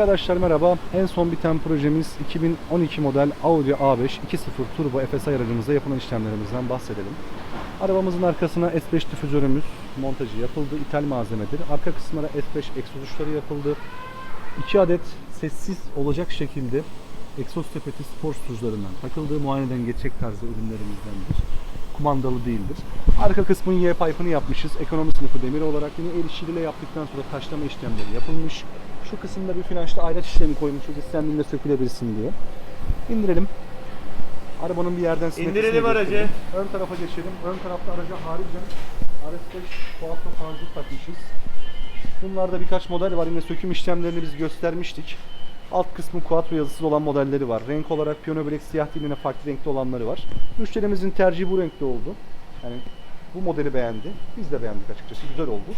Arkadaşlar merhaba. En son biten projemiz 2012 model Audi A5 2.0 Turbo FSI aracımızda yapılan işlemlerimizden bahsedelim. Arabamızın arkasına S5 difüzörümüz montajı yapıldı. İthal malzemedir. Arka kısımlara S5 egzoz uçları yapıldı. 2 adet sessiz olacak şekilde egzoz sepeti spor tutucularından takıldığı muayeneden geçecek tarzda ürünlerimizdendir. Kumandalı değildir. Arka kısmın Y pipe'ını yapmışız. Ekonomi sınıfı demir olarak yine el işçiliğiyle yaptıktan sonra taşlama işlemleri yapılmış. Şu kısımda bir flanşta ayraç işlemi koymuşuz. İstendiğinde sökülebilsin diye. İndirelim. Arabanın bir yerden İndirelim aracı. Ön tarafa geçelim. Ön tarafta araca haricen RS5 Quattro panjur takmışız. Bunlarda birkaç model var. Yine söküm işlemlerini biz göstermiştik. Alt kısmı Quattro yazısız olan modelleri var. Renk olarak Piyano Black siyah değil yine farklı renkli olanları var. Müşterimizin tercihi bu renkte oldu. Yani bu modeli beğendi. Biz de beğendik açıkçası. Güzel oldu.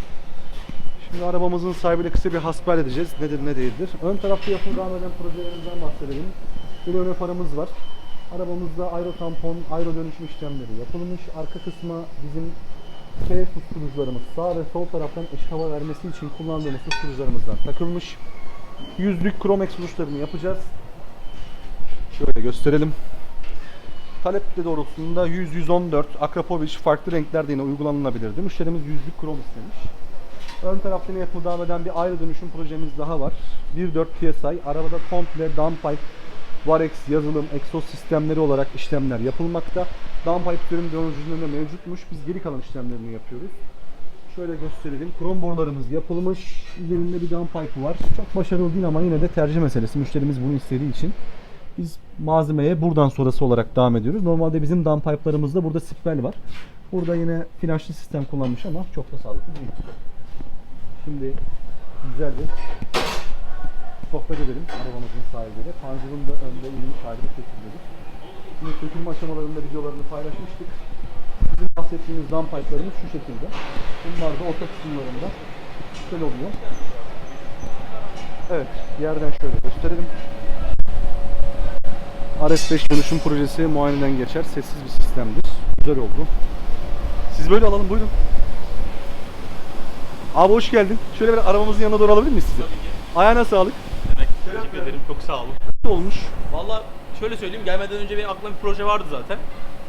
Şimdi arabamızın sahibiyle kısa bir hasbihal edeceğiz. Nedir ne değildir. Ön tarafta yapım devam eden projelerimizden bahsedelim. Bir ön farımız var. Arabamızda aero tampon, aero dönüşüm işlemleri yapılmış. Arka kısma bizim K susturucularımız sağ ve sol taraftan eşit hava vermesi için kullandığımız susturucularımızdan takılmış. Yüzlük egzoz uçlarını yapacağız. Şöyle gösterelim. Talep doğrultusunda 100-114 Akrapovic farklı renklerde yine uygulanılabilirdi. Müşterimiz yüzlük krom istemiş. Ön tarafta yine yapımı devam eden bir ayrı dönüşüm projemiz daha var. 1.4 PSI. Arabada komple downpipe, Varex yazılım, egzoz sistemleri olarak işlemler yapılmakta. Downpipe ürün dönüşümlerinde mevcutmuş. Biz geri kalan işlemlerini yapıyoruz. Şöyle gösterelim. Krom borularımız yapılmış. Üzerinde bir downpipe var. Çok başarılı değil ama yine de tercih meselesi. Müşterimiz bunu istediği için. Biz malzemeye buradan sonrası olarak devam ediyoruz. Normalde bizim downpipe'larımızda burada spell var. Burada yine flanşlı sistem kullanmış ama çok da sağlıklı değil. Şimdi güzel bir sohbet edelim arabamızın sahibiyle. Panjurun da önde hali bu şekildedir. Şimdi sökülme aşamalarında videolarını paylaşmıştık. Bizim bahsettiğimiz downpipe'larımız şu şekilde. Bunlar da orta kısımlarında şöyle oluyor. Evet, yerden şöyle gösterelim. RS5 dönüşüm projesi muayeneden geçer. Sessiz bir sistemdir. Güzel oldu. Siz böyle alalım buyurun. Abi hoş geldin. Şöyle bir arabamızın yanına doğru alabilir miyiz sizi? Ayağına sağlık. Demek teşekkür ederim. Çok sağ olun. Ne olmuş? Valla şöyle söyleyeyim gelmeden önce benim aklımda bir proje vardı zaten.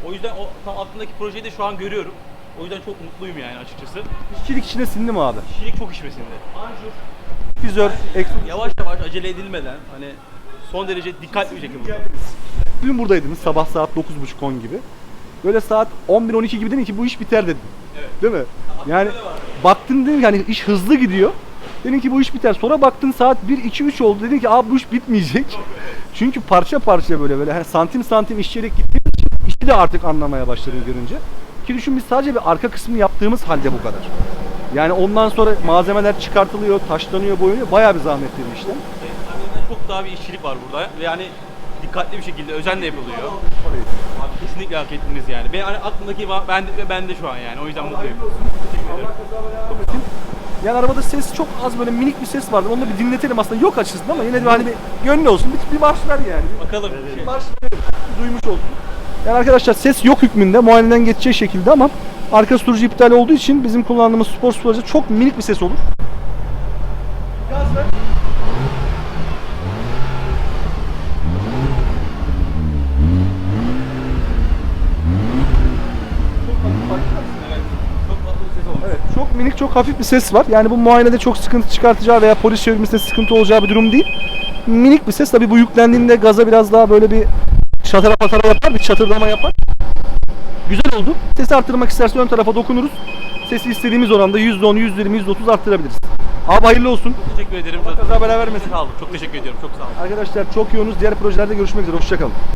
O yüzden o tam aklımdaki projeyi de şu an görüyorum. O yüzden çok mutluyum yani açıkçası. İşçilik içine sindi mi abi? Kişilik çok işmesinde. Anjur Füzör, egzoz. yavaş yavaş acele edilmeden hani son derece dikkatli bir şekilde. Dün buradaydınız sabah saat 9.30-10 gibi. Böyle saat 11-12 gibi dedin ki bu iş biter dedin. Evet. Değil mi? Yani baktın dedin yani iş hızlı gidiyor. Dedin ki bu iş biter. Sonra baktın saat 1-2-3 oldu. Dedin ki abi bu iş bitmeyecek. Çünkü parça parça böyle böyle hani santim santim işleyerek gittiğimiz için işi de artık anlamaya başladım görünce. Ki düşün biz sadece bir arka kısmı yaptığımız halde bu kadar. Yani ondan sonra malzemeler çıkartılıyor, taşlanıyor, boyanıyor. Bayağı bir zahmetli bir işlem. Yani çok daha bir işçilik var burada yani dikkatli bir şekilde özenle yapılıyor. Abi kesinlikle hak ettiniz yani. Ben hani aklımdaki va- bende ve bende şu an yani. O yüzden mutluyum. Yani arabada ses çok az böyle minik bir ses vardı. Onu da bir dinletelim aslında. Yok açısından ama yine de hani bir gönlü olsun. Bir, bir marş ver yani. Bakalım. bir şey. Marş verelim. Bir duymuş olsun. Yani arkadaşlar ses yok hükmünde muayeneden geçeceği şekilde ama arka sürücü iptal olduğu için bizim kullandığımız spor sürücü çok minik bir ses olur. Gaz ver. Çok tatlı bir ses olmuş. Evet, çok minik, çok hafif bir ses var. Yani bu muayenede çok sıkıntı çıkartacağı veya polis çevirmesinde sıkıntı olacağı bir durum değil. Minik bir ses. Tabii bu yüklendiğinde gaza biraz daha böyle bir çatara patara yapar, bir çatırdama yapar. Güzel oldu. Sesi arttırmak isterse ön tarafa dokunuruz. Sesi istediğimiz oranda %10, %20, %30 arttırabiliriz. Abi hayırlı olsun. Teşekkür ederim. Kaza bela vermesin. Sağ olun. Çok teşekkür ediyorum. Çok sağ olun. Arkadaşlar çok yoğunuz. Diğer projelerde görüşmek üzere. Hoşçakalın.